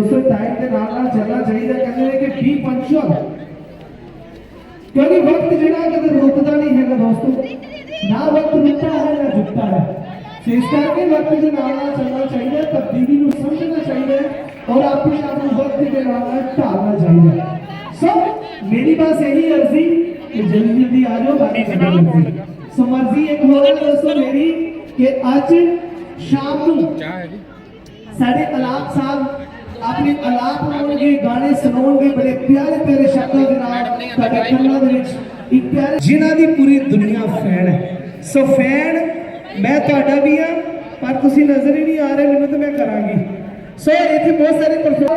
ਦੇ ਨਾਲ ਨਾਲ ਚੱਲਣਾ ਚਾਹੀਦਾ ਕਹਿੰਦੇ ਨੇ ਕਿ ਬੀ ਪੰਚੁਅਲ ਕਿਉਂਕਿ ਵਕਤ ਜਿਹੜਾ ਕਦੇ ਰੁਕਦਾ ਨਹੀਂ ਹੈਗਾ ਦੋਸਤੋ ਨਾ ਵਕਤ ਰੁਕਦਾ ਹੈ ਨਾ ਝੁਕਦਾ ਹੈ ਸੋ ਇਸ ਕਰਕੇ ਵਕਤ ਦੇ ਨਾਲ ਨਾਲ ਚੱਲਣਾ ਚਾਹੀਦਾ ਹੈ ਤਬਦੀਲੀ ਨੂੰ ਸਮਝਣਾ ਚਾਹੀਦਾ ਹੈ ਔਰ ਆਪਣੇ ਆਪ ਨੂੰ ਵਕਤ ਦੇ ਨਾਲ ਨਾਲ ਢਾਲਣਾ ਚਾਹੀਦਾ ਹੈ ਸੋ ਮੇਰੀ ਬਸ ਇਹੀ ਅਰਜ਼ੀ ਕਿ ਜਲਦੀ ਜਲਦੀ ਆ ਜਾਓ ਬਾਕੀ ਕਦਮ ਮਰਜ਼ੀ ਸੋ ਮਰਜ਼ੀ ਇੱਕ ਹੋਰ ਹੈ ਦੋਸਤੋ ਮੇਰੀ ਕਿ ਅੱਜ ਆਪਣੇ ਅਲਾਪ ਹੋਣਗੇ ਗਾਣੇ ਸੁਣਾਉਣਗੇ ਬੜੇ ਪਿਆਰੇ ਪਿਆਰੇ ਸ਼ਬਦਾਂ ਦੇ ਨਾਲ ਤੁਹਾਡੇ ਕੰਨਾਂ ਦੇ ਵਿੱਚ ਇੱਕ ਪਿਆਰੇ ਜਿਨ੍ਹਾਂ ਦੀ ਪੂਰੀ ਦੁਨੀਆ ਫੈਨ ਹੈ। ਸੋ ਫੈਨ ਮੈਂ ਤੁਹਾਡਾ ਵੀ ਆ ਪਰ ਤੁਸੀਂ ਨਜ਼ਰ ਹੀ ਨਹੀਂ ਆ ਰਹੇ ਮੈਨੂੰ ਤਾਂ ਮੈਂ ਕਰਾਂਗੀ। ਸੋ ਇੱਥੇ ਬਹੁਤ ਸਾਰੇ ਪਰਫਾਰਮ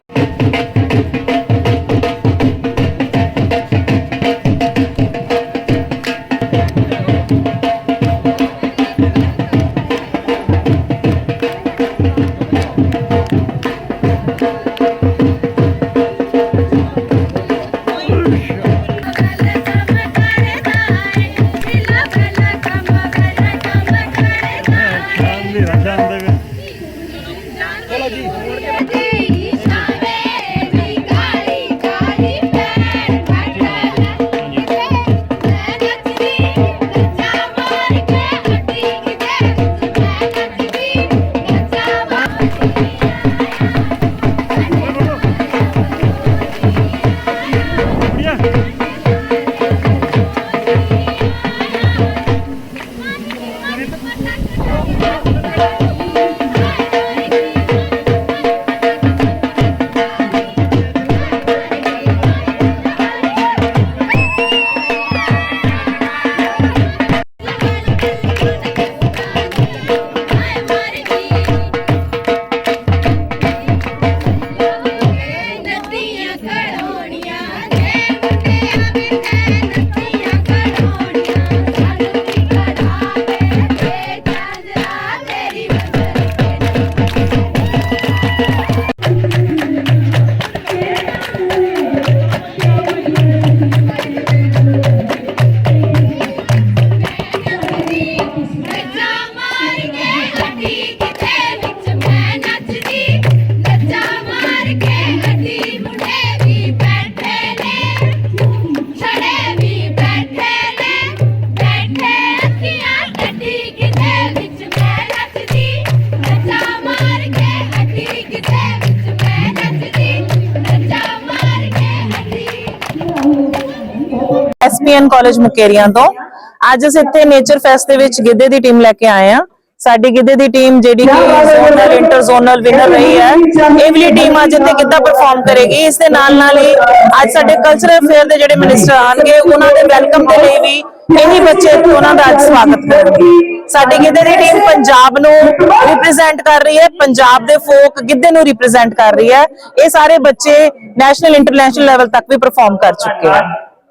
ਐਸਪੀਐਨ ਕਾਲਜ ਮੁਕੇਰੀਆਂ ਤੋਂ। ਅੱਜ ਅਸੀਂ ਇੱਥੇ ਨੇਚਰ ਫੈਸਟ ਦੇ ਵਿੱਚ ਗਿੱਧੇ ਦੀ ਟੀਮ ਲੈ ਕੇ ਆਏ ਆ ਸਾਡੀ ਗਿੱਧੇ ਦੀ ਟੀਮ ਜਿਹੜੀ ਕਿ ਜ਼ੋਨਲ ਇੰਟਰ ਜ਼ੋਨਲ ਵਿਨਰ ਰਹੀ ਹੈ। ਇਹ ਵਾਲੀ ਟੀਮ ਅੱਜ ਇੱਥੇ ਗਿੱਧਾ ਪਰਫਾਰਮ ਕਰੇਗੀ? ਇਸ ਦੇ ਨਾਲ ਨਾਲ ਹੀ ਅੱਜ ਸਾਡੇ ਕਲਚਰਲ ਫੇਅਰ ਦੇ ਜਿਹੜੇ ਮਿਨਿਸਟਰ ਆਣਗੇ ਉਹਨਾਂ ਦੇ ਵੈਲਕਮ ਦੇ ਲਈ ਵੀ ਇਹੀ ਬੱਚੇ ਉਹਨਾਂ ਦਾ ਅੱਜ ਸਵਾਗਤ ਕਰਨਗੇ। ਸਾਡੀ ਗਿੱਧੇ ਦੀ ਟੀਮ ਪੰਜਾਬ ਨੂੰ ਰਿਪਰੈਜ਼ੈਂਟ ਕਰ ਰਹੀ ਹੈ, ਪੰਜਾਬ ਦੇ ਫੋਕ ਗਿੱਧੇ ਨੂੰ ਰਿਪਰੈਜ਼ੈਂਟ ਕਰ ਰਹੀ ਹੈ। ਇਹ ਸਾਰੇ ਬੱਚੇ ਨੈਸ਼ਨਲ ਇੰਟਰਨੈਸ਼ਨਲ ਲੈਵਲ ਤੱਕ ਵੀ ਪਰਫਾਰਮ ਕਰ ਚੁੱਕੇ ਹਨ।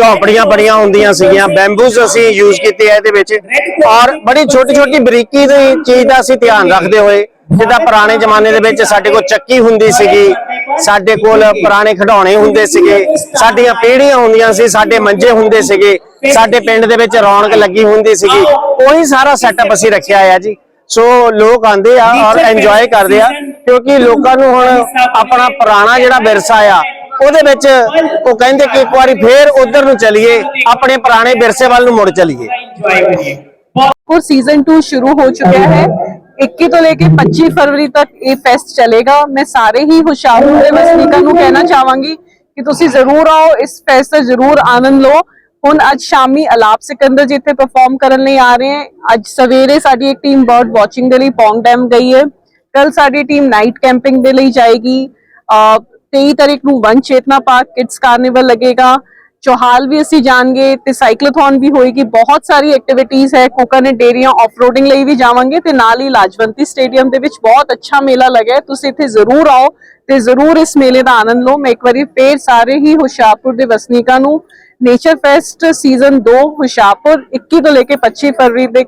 ਝੌਂਪੜੀਆਂ ਬੜੀਆਂ ਹੁੰਦੀਆਂ ਸੀਗੀਆਂ। ਬੈਂਬੂਸ ਅਸੀਂ ਯੂਜ਼ ਕੀਤੇ ਆ ਇਹਦੇ ਵਿੱਚ। ਔਰ ਬੜੀ ਛੋਟੀ ਛੋਟੀ ਬਰੀਕੀ ਦੀ ਚੀਜ਼ ਦਾ ਅਸੀਂ ਧਿਆਨ ਰੱਖਦੇ ਹੋਏ, ਜਿੱਦਾਂ ਪੁਰਾਣੇ ਜ਼ਮਾਨੇ ਦੇ ਵਿੱਚ ਸਾਡੇ ਕੋਲ ਚੱਕੀ ਹੁੰਦੀ ਸੀਗੀ, ਸਾਡੇ ਕੋਲ ਪੁਰਾਣੇ ਖਿਡੌਣੇ ਹੁੰਦੇ ਸੀਗੇ, ਸਾਡੀਆਂ ਪੀੜ੍ਹੀਆਂ ਹੁੰਦੀਆਂ ਸੀ, ਸਾਡੇ ਮੰਜੇ ਹੁੰਦੇ ਸੀਗੇ, ਸਾਡੇ ਪਿੰਡ ਦੇ ਵਿੱਚ ਰੌਣਕ ਲੱਗੀ ਹੁੰਦੀ ਸੀਗੀ। ਉਹੀ ਸਾਰਾ ਸੈਟਅਪ ਅਸੀਂ ਰੱਖਿਆ ਆ ਜੀ। ਸੋ ਲੋਕ ਆਂਦੇ ਆ ਔਰ ਇੰਜੋਏ ਕਰਦੇ ਆ, ਕਿਉਂਕਿ ਲੋਕਾਂ ਨੂੰ ਹੁਣ ਆਪਣਾ ਪੁਰਾਣਾ ਜਿਹੜਾ ਵਿਰਸਾ ਆ ਉਹਦੇ ਵਿੱਚ ਉਹ ਕਹਿੰਦੇ ਕਿ ਇੱਕ ਵਾਰੀ ਫੇਰ ਉਧਰ ਨੂੰ ਚਲੀਏ ਆਪਣੇ ਪੁਰਾਣੇ ਵਿਰਸੇ ਵੱਲ ਨੂੰ ਮੁੜ ਚਲੀਏ एंजॉय करिए और सीजन टू शुरू हो चुका है 21 ਤੋਂ ਲੈ ਕੇ 25 ਫਰਵਰੀ ਤੱਕ ਇਹ ਫੈਸਟ ਚੱਲੇਗਾ ਮੈਂ ਸਾਰੇ ਹੀ ਹੁਸ਼ਿਆਰਪੁਰ ਦੇ ਵਸਨੀਕਾਂ ਨੂੰ ਕਹਿਣਾ ਚਾਹਾਂਗੀ ਕਿ ਤੁਸੀਂ ਜ਼ਰੂਰ ਆਓ ਇਸ ਫੈਸਟ ਦਾ ਜ਼ਰੂਰ ਆਨੰਦ ਲਓ ਹੁਣ ਅੱਜ ਸ਼ਾਮੀ ਅਲਾਪ ਸਿਕੰਦਰ ਜੀ ਇੱਥੇ ਪਰਫਾਰਮ ਕਰਨ ਲਈ ਆ ਰਹੇ ਹਨ ਅੱਜ ਸਵੇਰੇ ਸਾਡੀ ਇੱਕ ਟੀਮ ਬਰਡ ਵਾਚਿੰਗ ਦੇ ਲਈ ਪੌਂਗ ਡੈਮ ਗਈ ਹੈ ਕੱਲ ਸਾਡੀ ਟੀਮ ਨਾਈਟ ਕੈਂਪਿੰਗ ਦੇ ਲਈ ਜਾਏਗੀ ਅਹ 23 ਤਾਰੀਖ ਨੂੰ Van Chetna park kids carnival ਲੱਗੇਗਾ। ਚੋਹਾਲ ਵੀ ਅਸੀਂ ਜਾਣਗੇ ਤੇ ਸਾਈਕਲੋਥੋਨ ਵੀ ਹੋਏਗੀ। ਬਹੁਤ ਸਾਰੀ ਐਕਟੀਵਿਟੀਜ਼ ਹੈ। ਕੋਕਨਟ ਡੇਰੀਆਂ ਆਫਰੋਡਿੰਗ ਲਈ ਵੀ ਜਾਵਾਂਗੇ ਤੇ ਨਾਲ ਹੀ ਲਾਜਵੰਤੀ ਸਟੇਡੀਅਮ ਦੇ ਵਿੱਚ ਬਹੁਤ ਅੱਛਾ ਮੇਲਾ ਲੱਗਾ ਹੈ। ਤੁਸੀਂ ਇੱਥੇ ਜ਼ਰੂਰ ਆਓ ਤੇ ਜ਼ਰੂਰ ਇਸ ਮੇਲੇ ਦਾ ਆਨੰਦ ਲਓ। ਮੈਂ ਇੱਕ ਵਾਰੀ ਫੇਰ ਸਾਰੇ ਹੀ ਹੁਸ਼ਿਆਰਪੁਰ ਦੇ ਵਸਨੀਕਾਂ ਨੂੰ ਨੇਚਰ ਫੈਸਟ ਸੀਜ਼ਨ 2 ਹੁਸ਼ਿਆਰਪੁਰ 21 ਤੋਂ ਲੈ ਕੇ 25 ਫਰਵਰੀ ਦੇ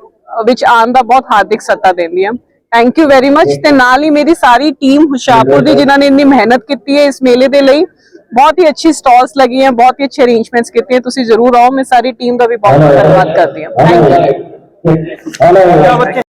ਵਿੱਚ ਆਉਣ ਦਾ ਬਹੁਤ ਹਾਰਦਿਕ ਸੱਦਾ ਦਿੰਦੀ ਹਾਂ। ਥੈਂਕ ਯੂ ਵੈਰੀ ਮੱਚ ਤੇ ਨਾਲ ਹੀ ਮੇਰੀ ਸਾਰੀ ਟੀਮ ਹੁਸ਼ਿਆਰਪੁਰ ਦੀ ਜਿਨ੍ਹਾਂ ਨੇ ਇੰਨੀ ਮਿਹਨਤ ਕੀਤੀ ਹੈ ਇਸ ਮੇਲੇ ਦੇ ਲਈ ਬਹੁਤ ਹੀ ਅੱਛੀ ਸਟਾਲਸ ਲੱਗੀਆਂ ਬਹੁਤ ਹੀ ਅੱਛੇ ਅਰੇਂਜਮੈਂਟਸ ਕੀਤੇ ਤੁਸੀਂ ਜ਼ਰੂਰ ਆਓ ਮੈਂ ਸਾਰੀ ਟੀਮ ਦਾ ਵੀ ਬਹੁਤ ਬਹੁਤ ਧੰਨਵਾਦ ਕਰਦੀ ਹਾਂ. Thank you